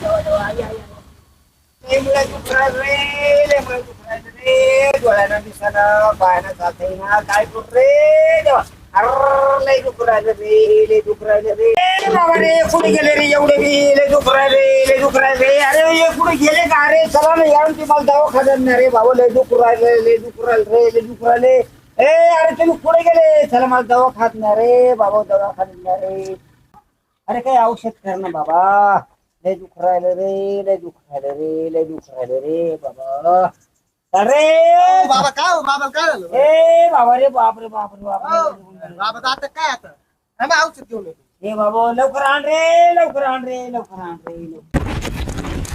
aduh aduh आई, ayo आई. लय मुलं रे लय मुलं दुखरायलं रे डोळ्यानं दिसाना पायानं जाता येईना काय करू रे देवा अरे लय दुखू राहिलं रे लय दुखू राहिलं रे बाबा रे कुठे गेले रे एवढे बी लय दुखू राहिले लय दुखू राहिले अरे हे कुठे गेले का अरे चला ना यावून ती मला दवाखान्यात नाही रे बाबा लय दुखू राहिले लय दुखू राहिले रे लय दुखू राहिले ए अरे तुम्ही पुढे गेले चला मला खात नाही रे बाबा दवाखान्यात नाही रे अरे काय औषध कर ना बाबा लय दुख राहिलं रे लय दुख राहिलं रे लय दुख राहिलं रे बाबा अरे बाबा काय हो बाबा काय झालं ए बाबा रे बाप रे बाप रे बाप हो, रे बाबा आता काय आता आम्ही औषध घेऊन येतो ए बाबा लवकर आण रे लवकर आण रे लवकर आण रे लवकर.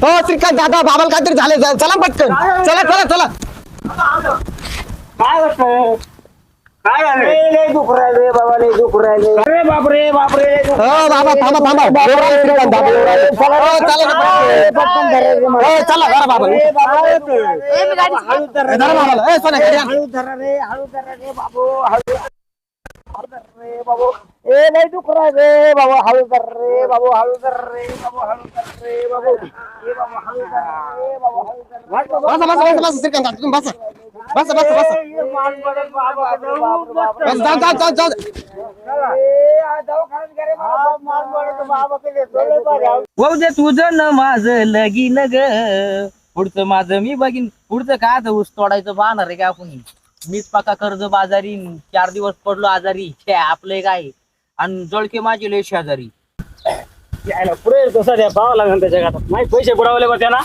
हो श्रीकांत दादा बाबाला काहीतरी झाले चला पटकन चला चला चला काय होत काय झालं? रे लय दुख राहिलं बाबा लय दुख राहिले. अरे बाप रे बाप रे लय दुख हो बाबा थांबा थांबा. एवढा आहे श्रीकांत दादा एवढा आहे. हो, चला ना, ए, पटकन धरा रे मला. हो, चला घरा बाबा. ए, बाबा, राहिलं. ए, बाबा, हळू धरा रे. हळू धरा रे हळू धरा रे बाबू हळू रे बाबू ए नाही तू रे बाबू हळू रे बाबू हळू कर रे बाबू हळू कर रे बाबू ए बाबू हळू कर रे बाबू हळू बसा बसा बसा बसा श्रीकांत तुम्ही बसा बसा बसा बसा ए, मान पडत बाबा, बाबा, बाबा. बस, जाऊ जाऊ जाऊ जाऊ ए, आ, दवाखान्यात मान पडत डोळे पाहू. दे तुझं न माझं लगीन ग पुढचं माझं मी बघीन पुढचं काय आता ऊस तोडायचं पाहणार आहे का आपण मीच पक्का कर्ज बाजारी चार दिवस पडलो आजारी. छे आपलं काय? आणि जळके माझे लय शेजारी. यायला पुढे येतो सध्या पाहावं लागेल त्याच्या गाठात नाही पैसे बुडावले बा त्याला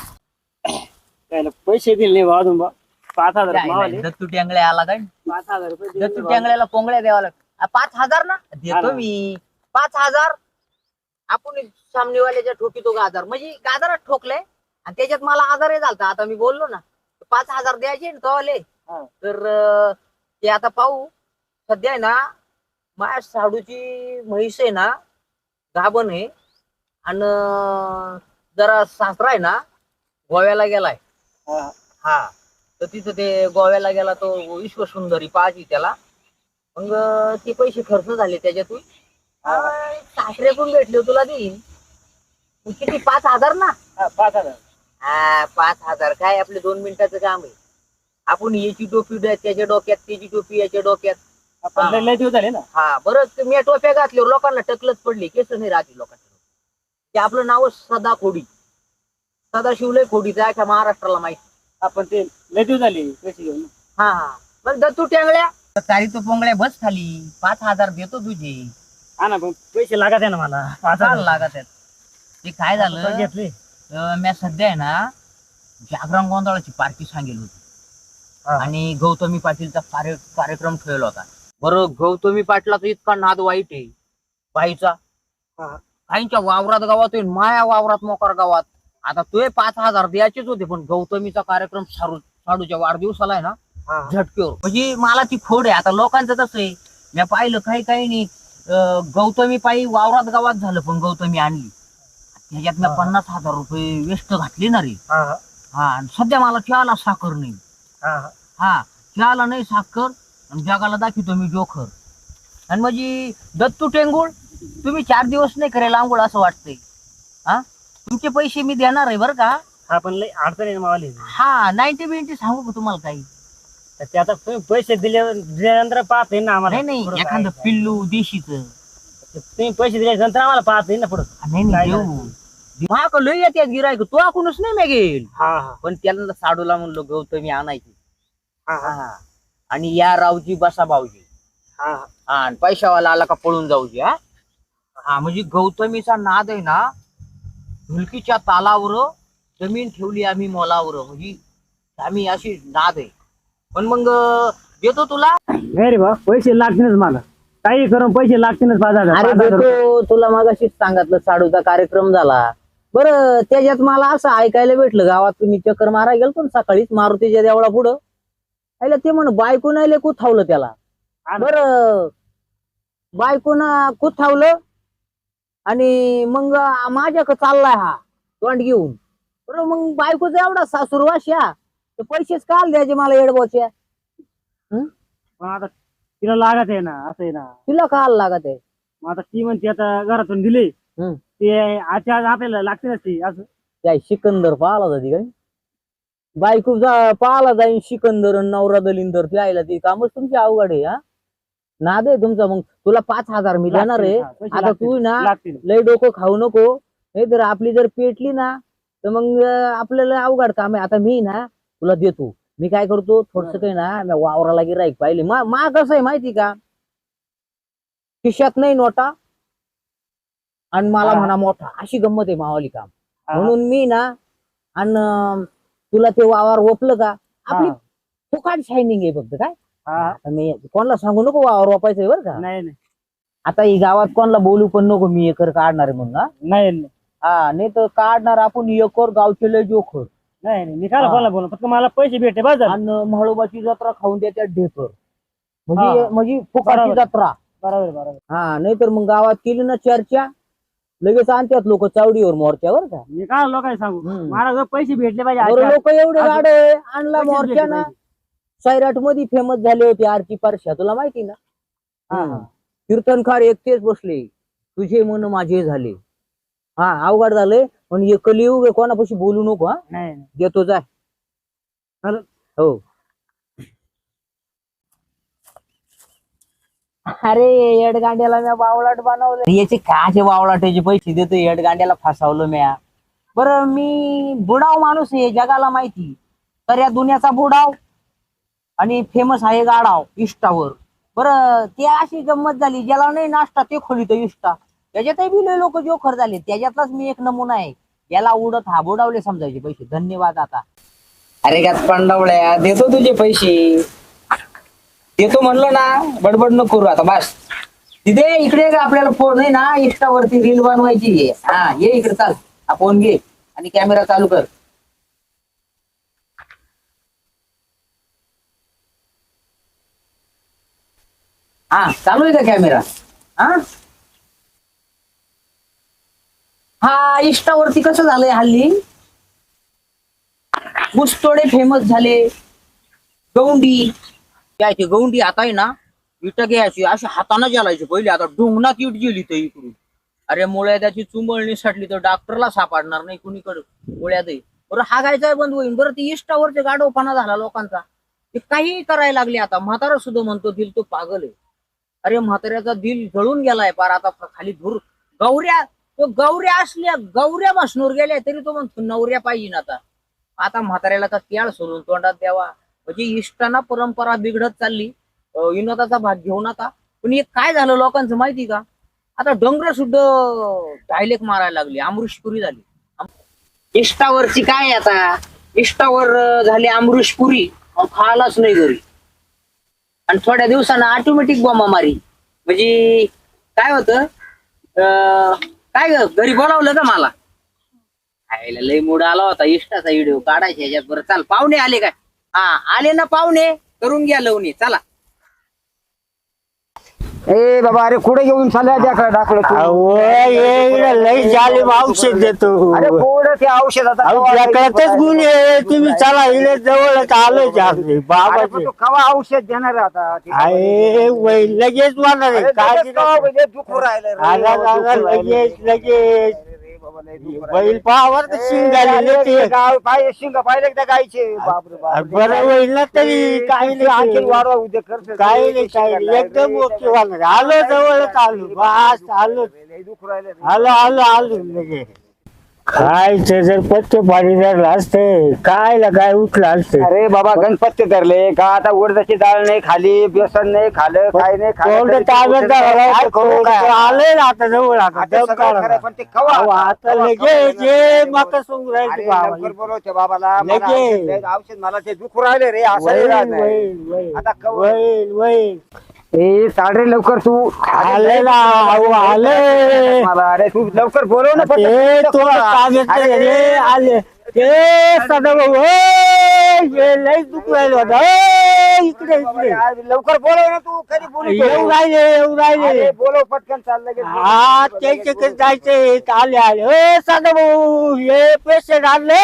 यायला पैसे दिले नाही बा अजून बा. पाच हजार मावाले. दत्तू टँगळ्या आला काय? पाच हजार रुपये दिले दत्तू बा. टँगळ्याला पोंगळ्या द्यावा लाग पाच हजार ना? देतो ना. मी. पाच हजार. आपण सामनेवाल्याच्या ठोकीतो गाजार म्हणजे गाजारात ठोकलंय आणि त्याच्यात मला आजारही झालता. आता मी बोललो ना पाच हजार द्यायचे ना कवाले हा. तर अं, ते आता पाहू. सध्या आहे ना माझ्या साडूची म्हैस आहे ना गाभण आहे. आणि जरा सासरा आहे ना गोव्याला गेलाय. हा. हा. तर तिथं ते गोव्याला गेला तो विश्वसुंदरी पाहायची त्याला. मग अं, ते पैसे खर्च झाले त्याच्यातून. अं, पण भेटले तुला देईन. मग किती? पाच हजार ना? हा, पाच हजार. हा पाच हजार. काय आपले दोन मिनिटाचं काम आहे. आपण याची टोपी त्याच्या डोक्यात त्याची टोपी याच्या डोक्यात. आपण लय- लय दिवस झाले ना. हा बरं ते मी टोप्या घातल्यावर लोकांना टकलच पडली केस नाही राहते लोकांना ते आपलं नाव सदा खोडी. सदा शिवलय खोडीचं आहे का महाराष्ट्राला माहिती. आपण ते लय दिवस झाले पैसे घेऊन. हा हा. मग दत्तू टँगळ्या. काही तो पोंगळ्या बस खाली पाच हजार देतो तुझे. हा ना पण पैसे लागत आहे ना मला. पाच चाल हजार. लागत आहेत? ते काय झालं? घेतले. मी सध्या आहे ना जागरण गोंधळाची पार्टी सांगेल होती. हा. आणि गौतमी पाटीलचा कार्य कार्यक्रम ठेवला होता. बरं गौतमी पाटलाचा इतका नाद वाईट आहे. बाईचा. हा. काहींच्या वावरात गावात होईल माया वावरात मोकार गावात. आता तुझे पाच हजार द्यायचेच होते पण गौतमीचा कार्यक्रम साडूच्या वाढदिवसाला आहे ना हा. झटक्यावर. म्हणजे मला ती खोड आहे. आता लोकांचं कसं आहे. मी पाहिलं काही काही नाही. गौतमी पायी वावरात गावात झालं पण गौतमी आणली. त्याच्यात मी हा. पन्नास हजार रुपये वेस्ट घातले ना रे. हा. सध्या मला चहाला साखर नाही. हा. चहाला नाही साखर आणि जगाला दाखवतो मी जोखर. आणि म्हणजे दत्तू टेंगुळ तुम्ही चार दिवस नाही करेल आंघोळ असं वाटतंय. हा? तुमचे पैसे मी देणार आहे बरं का? हा पण लय अडचण आहे हा नाईन्टी बिंटी सांगू का तुम्हाला काही? तर ते आता तुम्ही पैसे दिले दिल्यानंतर पाहत ना आम्हाला. नाही नाही पुढं एखादं पिल्लू देशीच. तुम्ही पैसे दिल्यानंतर आम्हाला पाहत ना पुढं. नाही काय नाही देऊ महाग लय येतात गिरायक तो आकूनच नाही मी घेईल हा हा. पण त्याला साडूला म्हणलो गौतमी आणायची. हा हा. हा. आणि या रावजी बसा भाऊजी. हा हा. हा आणि पैशावाला आला का पळून जाऊजी हा. हा म्हणजे गौतमीचा नाद आहे ना ढुलकीच्या तालावर जमीन ठेवली आम्ही मोलावर. म्हणजे आम्ही अशी नाद आहे. पण मग अं, देतो तुला? नाही रे बा पैसे लागतीलच मला. काही करून पैसे लागतीलच पाच हजार अरे पाच हजार रुपये. देतो तुला मागाशीच सांगितलं साडूचा कार्यक्रम झाला. बरं त्याच्यात मला असं ऐकायला भेटलं गावात तुम्ही चक्कर मारा गेलतो ना सकाळीच मारुतीच्या देवळा पुढं. आयला ते म्हण बायको नाही कुथावलं त्याला. बर बायकोना कुथावलं आणि मग माझ्याकडे चाललाय हा तोंड घेऊन. बरं मग बायकोचा एवढा सासूर वाश्या तर पैसेच काल द्यायचे मला येडबोच्या पण आता तिला लागत आहे ना असं आहे ना. तिला काल लागत आहे? मग आता ती म्हणते आता घरातून दिले. ते आजच्या आज आपल्याला लागते ती असं. काय सिकंदर पाहाला जाती काय? बायको जा पाहाला जाईन सिकंदर आणि नवरा दलिंदर ते आयला ते कामच तुमची अवघड आहे हा? नाद आहे तुमचा मग. तुला पाच हजार मी देणार आहे. हा, पैसे आता लागतील, तू ना लागतील. लय डोकं खाऊ नको. नाही तर आपली जर पेटली ना तर मग अं, आपल्याला अवघड काम आहे. आता मी ना तुला देतो. मी काय करतो? थोडस काही ना मी वावराला गिराईक पाहिले. मा मा कसं आहे माहिती का? खिशात नाही नोटा. आणि मला. म्हणा मोठा अशी गंमत आहे मावाली काम. म्हणून मी ना आणि तुला ते वावर ओपलं का आपली. फुकाट शायनिंग आहे फक्त काय मी कोणाला सांगू नको वावर वापायचंय बरं का नाही नाही आता ही गावात कोणाला बोलू पण नको मी एकर काढणार आहे म्हणून? नाही नाही हा नाही तर काढणार आपण एकर गावचे लय जोखर नाही नाही मी काय. कोणाला बोलू फक्त मला पैसे भेटले बस. आणि म्हाळोबाची जत्रा खाऊन देतात ढेकर म्हणजे. म्हणजे बरोबर. जत्रा बरोबर बरोबर हा नाहीतर मग गावात केली ना चर्चा लगेच आणतात लोक चावडीवर मोर्चावर का मी काय लोकांना सांगू हम्म. मला जर पैसे भेटले पाहिजे लोक एवढे आज- गाडे आणला मोर्चा भेटले ना पाहिजे. सैराटमध्ये फेमस झाले होते आरती परशा तुला माहिती ना हा. हा. कीर्तनकार एकटेच बसले तुझे मन माझे झाले हा अवघड झाले पण कलियुग आहे, कोणापाशी बोलू नको हा नाही नाही. देतो जाय. हो अरे येडगांड्याला म्या बावळाट बनवलं याचे काचे बावळाटाचे पैसे देतो येडगांड्याला फसवलं म्या. बरं मी बुडाव माणूस आहे जगाला माहिती. तर या दुनियाचा बुडाव आणि फेमस आहे गाडाव इष्टावर. बरं ते अशी गंमत झाली ज्याला नाही नाश्ता ते खोलीत इष्टा. त्याच्यातही बी लोक जोखर झाले. त्याच्यातलाच मी एक नमुना आहे. याला उडत हा बुडावले समजायचे पैसे. धन्यवाद आता. अरे का पंडवळ्या देतो तुझे पैसे. येतो म्हणलो ना बडबड न करू आता बस. तिथे इकडे का आपल्याला फोन आहे ना इंस्टावरती रील बनवायची आहे. हा ये इकडे चाल. हा फोन घे आणि कॅमेरा चालू कर. हा चालू आहे का कॅमेरा हा? हा इंस्टावरती कसं झालंय हल्ली? ऊसतोडे फेमस झाले. गौंडी. घ्यायची गौंडी आता आहे ना इट घ्यायची अशी हाताने जालायची पहिले. आता डोंगणात इट गेली तर इकडून. अरे मुळ्या त्याची चुंबळणी साठली तर डॉक्टरला सापडणार नाही कुणीकडे मुळ्यात बरं हागायचा बंद होईल बरं ती इष्टावरचे गाडोपणा झाला लोकांचा. ते काही करायला लागले आता. म्हातारा सुद्धा म्हणतो दिल तो पागल आहे. अरे म्हाताऱ्याचा दिल जळून गेलाय पार. आता खाली धूर. गौऱ्या तो गौऱ्या असल्या गौऱ्या बसणूर गेल्या तरी तो म्हणतो नवऱ्या पाहिजे ना आता. आता म्हाताऱ्याला का त्याळ सोडून तोंडात द्यावा. म्हणजे इष्टाना परंपरा बिघडत चालली. विनोदाचा भाग घेऊ नका. पण हे काय झालं लोकांचं माहिती का? आता डोंगर सुद्धा डायलेक्ट मारायला लागली. अमृषपुरी झाली. इष्टावरची काय आता? इष्टावर झाली अमृषपुरी खालाच नाही घरी. आणि थोड्या दिवसानं ऑटोमॅटिक बॉम्बा मारी. म्हणजे काय होत? काय ग? घरी बोलावलं का मला? खायला लय मूड आला होता. इष्टाचा व्हिडिओ काढायचा याच्यात बरं चाल पाहुणे आले काय? हा आले ना पाहुणे करून घ्या लवणी चला. ए बाबा अरे कुठे घेऊन चालला दाखल दाखल अहो, ये लई जाली औषध देतो. अरे कुठं ते औषध गुण आहे तुम्ही चला इले जवळ आलोच आपले बाबाचे कवा औषध देणार आहे आता ते? आहे वय लगेच म्हणणार अरे आहे काळजी लगेच कवा नका. म्हणजे दुखू राहिलं रे, आला, दुखू आला, राहिलं. लगेच लगेच. बाबा, लय दुखू बैल राहिलं. पावर तर शिंग ए, झालेले अरे, ते गाव पाहिजे शिंग पाहिले का त्या गायचे बापरे बाप बरं होईल ना तरी काही आणखी नाही. वाढवा उद्या करतो काही नाही काही नाही. एकदम ओके होणार आलो जवळच आलो. बस आलो. लय दुखू राहिलं. रे. आलो आलो. आलो लगे काय ते जर पत्ते पाणी धरलं असते काय ला काय उठलं असते अरे बाबा गणपती धरले का आता उडदाची डाळ नाही खाली बेसन नाही खाल्लं काय नाही खाल्लं कोरडं तरी ते ताब्यात उठलं धरायला काय करू काय? आले ना आता जवळ आता आता दम सगळं काढा खरं आहे, पण ते कवा अहो, आता कवा- लगे कवा जे येणार? मका सोंग अरे राहायचे लवकर बोलवते बाबाला मला. औषध मला ते दुखू राहिले रे असं नाही राहत नाही. आता कवा- वैल वैल ए साडे लवकर तू. आले ना आले. मला. अरे तू लवकर बोलव ना ते पटकन. अरे, आले. ते सदाभाऊ ए, हे लय दुख राहिलं होतं. ए, इकडे इकडे. अरे, लवकर बोलव ना तू. कधी येऊ बोलू राहिले येऊ राहिले. बोलव पटकन चाल लगेच बोलव. हा त्याच्याकडे. जायचंय. आले आले. ए सदाभाऊ हे पेशंट आणले.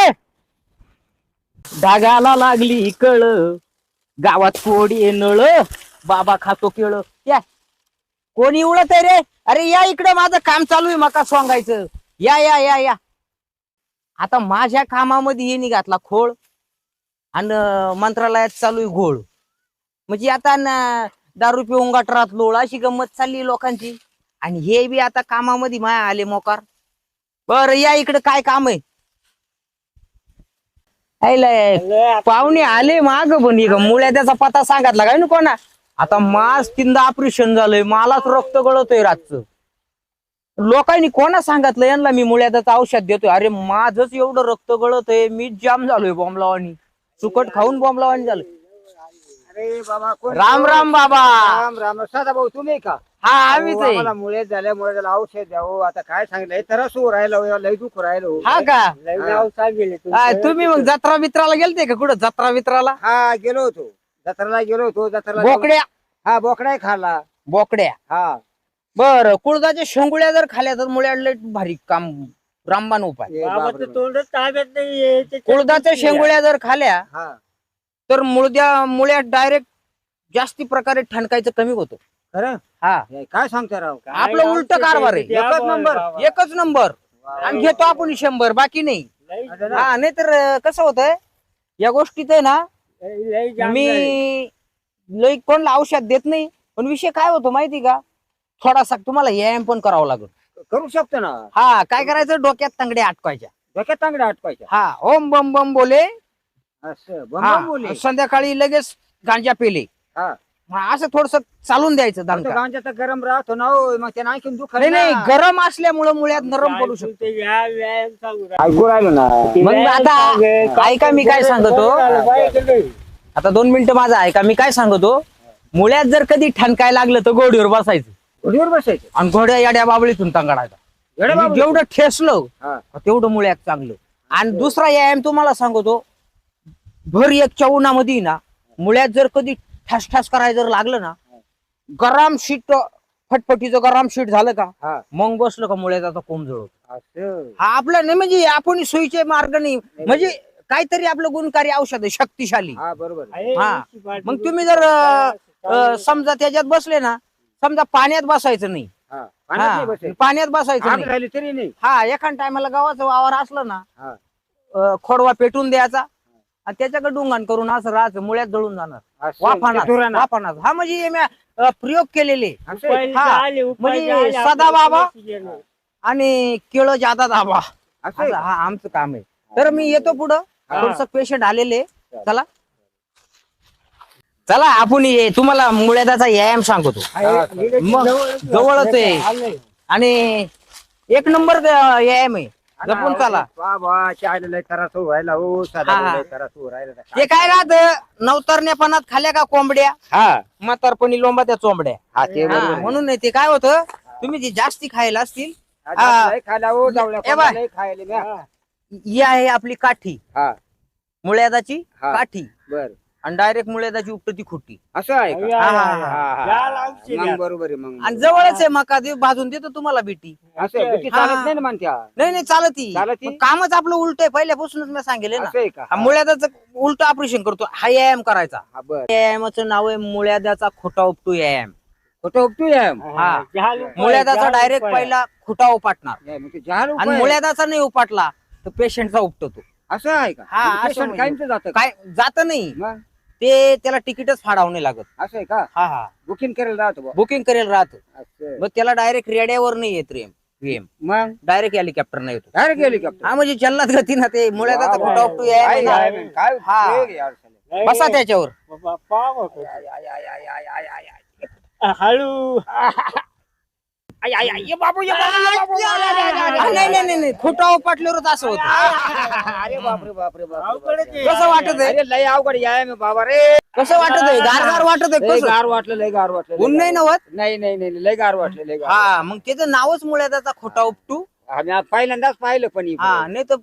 डागाला लागली कळ गावात कोडी नळ बाबा खातो केळ. या. कोणी उडत आहे रे? अरे या इकडे माझं काम चालू आहे मका सोंगायचं. या या या या. आता माझ्या कामामध्ये ये घातला खोळ आणि मंत्रालयात चालू आहे घोळ. म्हणजे आता न- दारू पिऊन गटरात लोळ अशी गंमत चालली लोकांची. आणि हे बी आता कामामध्ये माया आले मोकार. बर या इकडे काय काम आहे. पाहुणे आले माग पण हे मुळ्या त्याचा पत्ता सांगितला काय ना कोणा? आता मास तीनदा ऑपरेशन झालंय मलाच रक्त गळतोय रातचं. लोकांनी कोणा सांगितलं यांना मी मुळ्याचं औषध देतोय. अरे माझंच एवढं रक्त गळतय मी जाम झालोय बॉम्बलावानी सुकट खाऊन बॉम्बलावानी झालं अरे बाबा कोण राम राम बाबा. राम राम. सदा भाऊ तुम्ही का? हा आम्हीच आहे. आम्हाला मुळे झाल्यामुळे त्याला औषध द्यावं आता काय सांगितलं तर सू राहिलं लय दुःख राहिलो हा. का? लय नाव हा, तुम्ही मग जत्रा बित्राला गेलते का कुठं? जत्रा बित्राला? हा गेलो होतो. जत्राला गेलो होतो जत्राला बोकड्या. हा बोकडाही खाल्ला. बोकड्या. हा. बर कुळदाच्या शेंगुळ्या जर खाल्या तर मुळ्याला भारी काम रामबाण उपाय. ए बापरे. तोंडच ताब्यात नाही कुळदाच्या शेंगुळ्या जर खाल्या हा. तर मुळद्या मुळ्या डायरेक्ट जास्ती प्रकारे ठणकायचं कमी होतं. खरं? हा. हे काय सांगता राव? आपलं उलट कारभार आहे. एकच नंबर. एकच नंबर. आणि घेतो आपण शंभर बाकी नाही? हा नाही तर कसं होतंय या गोष्टीत आहे ना मी लई कोणला औषध देत नाही पण विषय काय होतो माहिती का? थोडासा तुम्हाला व्यायाम पण करावा लागेल. करू शकतो ना. हा काय करायचं? डोक्यात तांगड्या अटकायच्या डोक्यात तांगड्या अटकायच्या हा ओम बम बम बोले. असं बम हा, बम बोले. संध्याकाळी लगेच गांजा पेले. हा. हा, असं थोडस चालून द्यायचं तो दणका. गांजा तर गरम राहतो ना हो, मग त्यानं आणखीन नाही नाही गरम असल्यामुळं मुळ्यात नरम पडू शकतो. ऐकू राहिलो ना? मग आता ऐका मी काय सांगतो. आता दोन मिनिटं माझा ऐका मी काय सांगतो? मुळ्यात जर कधी ठणकाय लागलं तर गोडीवर बसायचं. घोडीवर बसायचं? आणि घोड्या याड्या बाबळीतून तांगडायचा. येडे बाबा. जेवढं ठेसलं हा. तेवढं मुळ्यात चांगलं. आणि दुसरा व्यायाम तुम्हाला सांगतो भर एक उन्हामध्ये ना मुळ्यात जर कधी ठास ठास करायला जर लागलं ना गरम शीट फटफटीचं गरम शीट झालं का मग बसलं का मुळ्याचा कोंब असं. हा आपलं नाही म्हणजे आपण सोयीचे मार्ग नाही. म्हणजे काहीतरी आपलं गुणकारी औषध आहे शक्तिशाली. हा बरोबर. हा. मग तुम्ही जर अं, अं, समजा त्याच्यात बसले ना समजा पाण्यात बसायचं नाही. हा पाण्यात नाही बसायचं. पाण्यात बसायचं आग नाही. राहिली तरी नाही. हा एखाद टायमाला गावाचं वावर असलं ना हा. अं, खोडवा पेटून द्यायचा आणि त्याच्याकडे डुंगाण करून असं राहायचं मुळ्यात जळून जाणार. हा म्हणजे हे म्या, अं, प्रयोग केलेले. म्हणजे सदा बाबा आणि केळ जादा दाबा असं? हा आमचं काम आहे. तर मी येतो पुढं. हा. थोडस पेशंट आलेले. चला. चला. आपण ये. तुम्हाला मुळ्याचा व्यायाम सांगतो. मग जवळच आहे. आणि एक नंबर व्यायाम आहे. जपून चला वा चायला लय त्रास होऊ राहिला हो साधा हा, हा. लय त्रास होऊ राहिला ते काय राहत नवतरण्यापणात खाल्या का कोंबड्या हा म्हातारपणी लोंबा त्या चोंबड्या हा ते हा, बरोबर. म्हणून नाही ते काय होतं तुम्ही जे जास्ती खायला असतील हा. लय खायला हो जावळ्या ए बाय. लय खायला म्या. ही आहे आपली काठी हा मुळ्यादाची हा. काठी बर आणि डायरेक्ट मुळ्यादाची उपटती खुट्टी असं आहे का? हा, हा. हा, हा. मग. बरोबर आहे मग आणि जवळच आहे मका भाजून देतो तुम्हाला बेटी असं आहे, भीती. चालत नाही ना नाही नाही चालती चालती? पण कामच आपलं उलट आहे पहिल्यापासूनच मी सांगेल ना असं आहे का हा मुळ्यादाच उलट ऑपरेशन करतो हा व्यायाम करायचा हा बर व्यायामाचं नाव आहे मुळ्यादाचा खोटा उपटू व्यायाम कुठं उपटू या हा. मुळ्यादाचा डायरेक्ट. पहिला खोटा उपाटणार जहाल आणि उपाय. मुळ्यादाचा नाही उपाटला तर पेशंटचा उपटतो असं आहे का हा, म्हणजे असं patient म्हणजे. कायमचं जातं का? काय जात नाही मग ते त्याला तिकीटच फाडावं नाही लागत असं आहे का हा हा बुकिंग करायला राहतो बुवा. बुकिंग करेल राहत असं मग त्याला डायरेक्ट रेड्यावर नाही येत रेम वेम मग डायरेक्ट हेलिकॉप्टर नाही येतो डायरेक्ट हेलिकॉप्टर हा म्हणजे जल्लाद गती ना ते मुळ्याचा वा, वा, खोटा उपटू व्यायाम आहे ना. काय काय हा. उपयोग आहे यार साले. नाही, बसा. त्याच्यावर बाबा, पाव होतो. आय, आय, आय, आय, आय, आय, आय, आय. हळू आय, आय, आय, ये बाबू, ये बाबू, ये बाबू. आय, आय, आय, आय, हा, आय. नाही नाही नाही नाही खोटा उपाटल्यावरच असं होतं अरे बापरे बापरे. कसं वाटत आहे अरे लय अवघड याय मी बाबा रे कसं वाटत आहे गारगार वाटत आहे कसं गार वाटलं लय गार वाटलं ऊन नाही गार नवत वाटलं. नाही नाही नाही लय गार वाटलं लय गार हा मग त्याचं नावच मुळ्याचा खोटा उपटू. आम्ही आज पहिल्यांदाच पाहिलं पण इकडे. हा नाही तर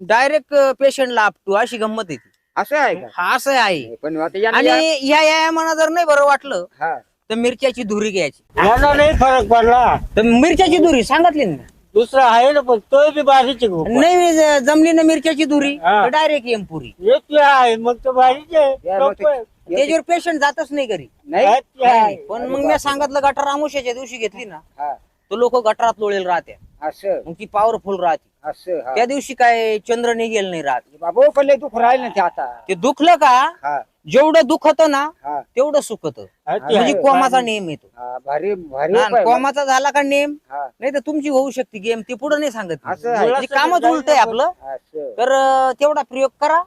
डायरेक्ट पेशंटला आपटू अशी गंमत येते असं आहे का हा असं आहे पण आता यानं आणि या- या व्यायामानं जर नाही बरं वाटलं हा तर मिरच्याची धुरी घ्यायची. याला नाही फरक पडला. तर मिरच्याची धुरी सांगितली ना. दुसरा आहे ना पण तो बी बारीचे नाही ज- जमली ना मिरच्याची धुरी हा. डायरेक्ट येम पुरी. एक ते आहे मग तो बारीच मग ते-. त्याच्यावर पेशंट जातच नाही घरी. नाही? ते. पण मग मी सांगितलं गटर आमुष्याच्या दिवशी घेतली ना हा. तर लोक गटरात लोळेल राहते असं. मग ती पॉवरफुल राहते. असं हा. त्या दिवशी काय चंद्र निघेल नाही रात. बाबा पण लय दुःख राहील ना ते आता. ते दुखलं का? हा. जेवढं दुखत ना हा. तेवढं सुखत. म्हणजे. कोमाचा नेम येतो. हा, भारी भारी ना, उपाय. कोमाचा झाला का नेम? हा, नाही तर तुमची होऊ शकते गेम ते पुढे नाही सांगत असं आहे. म्हणजे कामच उलट आहे आपलं. असं. तर अं, तेवढा प्रयोग करा.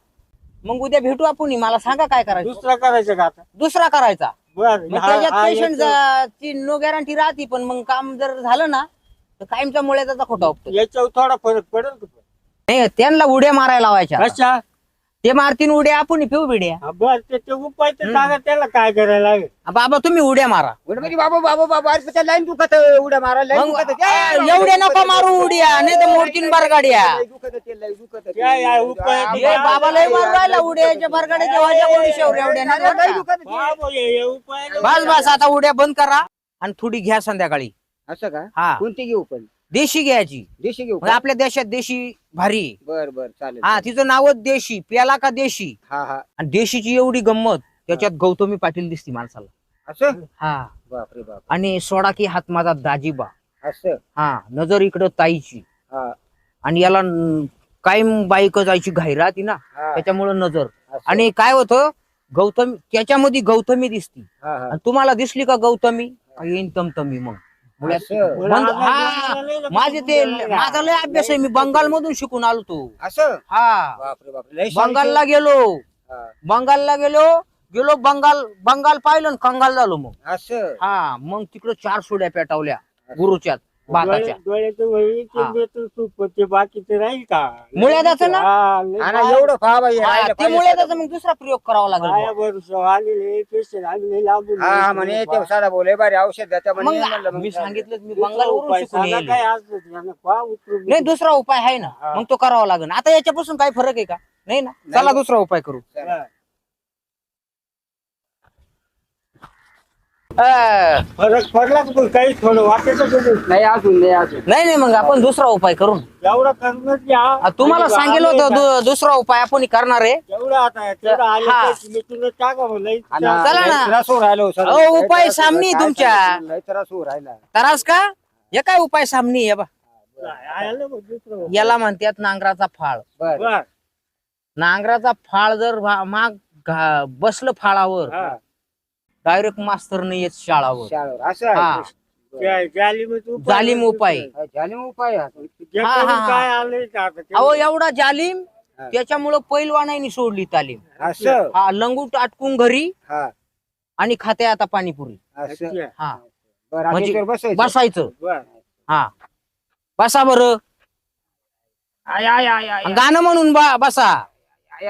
मग उद्या भेटू आपण. मला सांगा काय करायचं. दुसरा करायचं का आता? दुसरा करायचा. बर मग त्याच्यात पेशंट ची नो गॅरंटी राहते पण मग काम जर झालं ना तर कायमच्या मुळे त्याचा खोटा उपतो याच्यावर थोडा फरक पडेल का पण? नाही त्यांना उड्या मारायला लावायच्या कशा ते मारतीन उड्या आपण पिऊ बिड्या हा, बर ते ते उपाय तर सांगा त्याला काय करायला लागेल बाबा तुम्ही उड्या मारा उड्या म्हणजे बाबा बाबा बाबा अरे त्या लाईन दुखत उड्या मारा लाईन मग दुखत आ, एवढ्या नको मारू उड्या नाही तर मोडतीन बरगाड्या दुखत ते लय दुखत ते. काय आहे उपाय? बाबा लय मारू राहिला उड्याच्या बरगाड्याच्या वाजा कोणी शेवऱ्या एवढ्या नाही लय राहत. दुखत ते. बाबा, हे- हे उपाय नाही. बस बस आता उड्या बंद करा आणि थोडी घ्या संध्याकाळी असं का? हा. कोणती घेऊ पण? देशी घ्यायची. देशी घेऊ म्हणजे आपल्या देशात देशी भारी आहे. बर बर चालेल हा तिचं नावच देशी प्याला का देशी? हा हा. आणि देशीची एवढी गंमत त्याच्यात गौतमी पाटील दिसती माणसाला. असं? हा. बापरे बाप आणि सोडा की हात माझा दाजीबा. असं? हा नजर इकडं ताईची. हा. आणि याला न- कायम बाईक जायची घाई राहती ना हा. त्याच्यामुळे नजर. असं. आणि काय होतं गौतमी त्याच्यामध्ये गौतमी दिसती. हा हा. आणि तुम्हाला दिसली का गौतमी? का येईन तमतमी मग. असं बंद- हा माझे ते माझा लय अभ्यास आहे मी बंगाल मधून शिकून आलो तो. असं? हा. बापरे बापरे. लय शाळेत- बंगालला गेलो. हा, बंगालला गेलो गेलो बंगाल बंगाल पाहिलं आणि कंगाल झालो मग. असं? हा मग तिकडं चार सोड्या पेटावल्या गुरुच्यात. भाताच्या डोळे- डोळ्याचं वही ते हा. देतो तू ते बाकीचं राहील का मुळ्याचं ना? हा, लय एवढं पहा बाई हा, राहिलं ते पाहिजे मुळे साधं. त्याचा मग दुसरा प्रयोग करावा लागेल बुवा. आलेले पेशंट आलेले लांबून हा हा, म्हणे ते साधा बोले बरे औषध द्या मग म्हणे म्हणलं मग मी. सांगितलं मी दुसरा बंगालवरून उपाय शिकून सांगा येईल काय असलं त्यानं पहा उतरून नाही दुसरा उपाय आहे ना हा. मग तो करावा लागेल आता याच्यापासून काही फरक आहे का नाही ना चला दुसरा उपाय करू हा. फरक पण काही थोडं नाही अजून नाही अजून नाही नाही मग आपण दुसरा उपाय करू एवढं तुम्हाला सांगितलं होतं? दु- दुसरा उपाय आपण करणार आहे एवढं आता तेवढं आले हा. पैसे मी तुला टाका म्हणलं आणि चला ना. लय त्रास होऊ राहिलो सर. अहो, लय उपाय सामनी. तुमच्या. त्रास होऊ राहिला तरास का हे काय उपाय सामनी आहे बा आलं बघ दुसरं. याला म्हणतात नांगराचा फाळ बर नांगराचा फाळ जर माग घा- बसलं फाळावर हा. डायरेक्ट मास्तर नाही येत शाळावर. शाळेवर. असं आहे. हा. त्या जालिमीत उपाय जालिम उपाय. हा, मग उपाय हा. जे हा, करून हा, हा. काय आलंय का आता ते? अहो एवढा जालिम हा. त्याच्यामुळं पैलवानांनी सोडली तालीम. असं? हा लंगूट अटकून घरी हा. आणि खाते आता पाणीपुरी. असं? अच्छा. हा. बरं म्हणजे बसायचं. बसायचं. बर. हा. बसा बर. आय आय आय आय गाणं म्हणून बा बसा.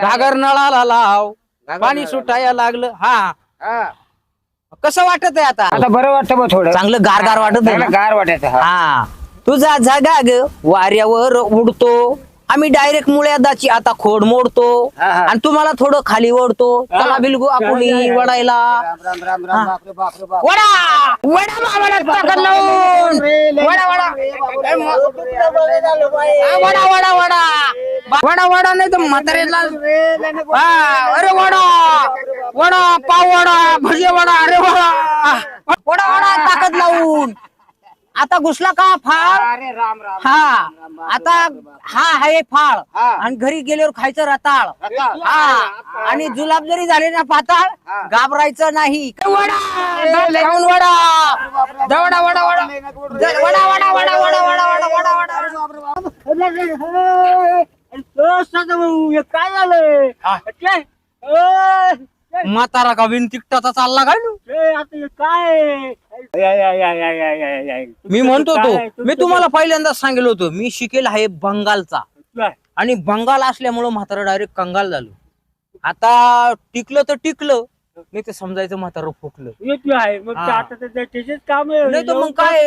घागर नळाला लाव. पाणी सुटायला लागलं. हा. हा. कसं वाटत आहे आता? आता बरं वाटतं बघ थोडं. चांगलं गारगार वाटत आहे चांगलं ना? गार वाटायचं हा. हा. तुझा जागा ग. वाऱ्यावर उडतो. आम्ही डायरेक्ट मुळ्यादाची आता खोड मोडतो हा, हा. आणि तुम्हाला थोडं खाली ओढतो चला बिलगू आपण वडायला राम राम राम राम बापरे बापरे बाप वडा वडा ताकद लावून वडा वडा ए, म- आ, वडा वडा वडा वडा वडा नाही तर म्हातारेला हा, अरे वडा वडा पाव वडा भजे वडा अरे वडा वडा वडा ताकद लावून आता घुसला का फाळ? अरे राम राम हा. आता हा आहे फाळ. हा. आणि घरी गेल्यावर खायचं रताळ. हा. आणि जुलाब जरी झाले ना पाताळ. घाबरायचं नाही. वडा! दात खाऊन वडा! द वडा वडा वडा. द- वडा वडा वडा वडा वडा वडा वडा वडा भाऊ काय झालंय? हा. काय? ए, म्हातारा का बिन तिकटाचा चालला काय नु? आता हे काय? मी म्हणतो तो? मी तुम्हाला पहिल्यांदाच सांगितलं होतं मी शिकेल आहे बंगालचा? आणि बंगाल असल्यामुळं म्हातारं डायरेक्ट कंगाल झालो. आता टिकलं तर टिकलं नाही ते समजायचं म्हातारं फुटलं मग नाही तर काय?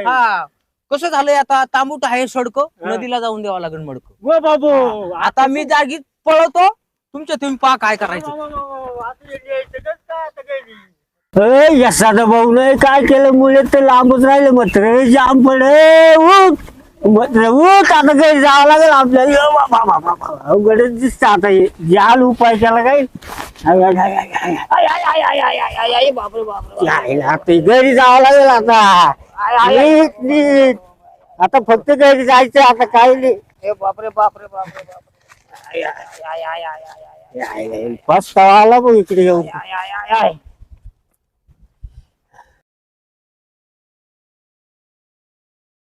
हे. कसं झालंय आता? तांबूट आहे सडक नदीला जाऊन द्यावं लागेल मडक. बाबू आता मी जागीत पळवतो तुमच्या तुम्ही पहा काय करायचं. भाऊ नाही काय केलं मुले ते लांबच राहिले मत्र जाम पड मत्र आता काही जावं लागेल आपल्याला अवघडच दिसत आता जाल उपाय केला काही घरी जावं लागेल आता आता फक्त घरी जायचं आता काय नाही बापरे बापरे बापरे पस्तावा आला बघ इकडे येऊन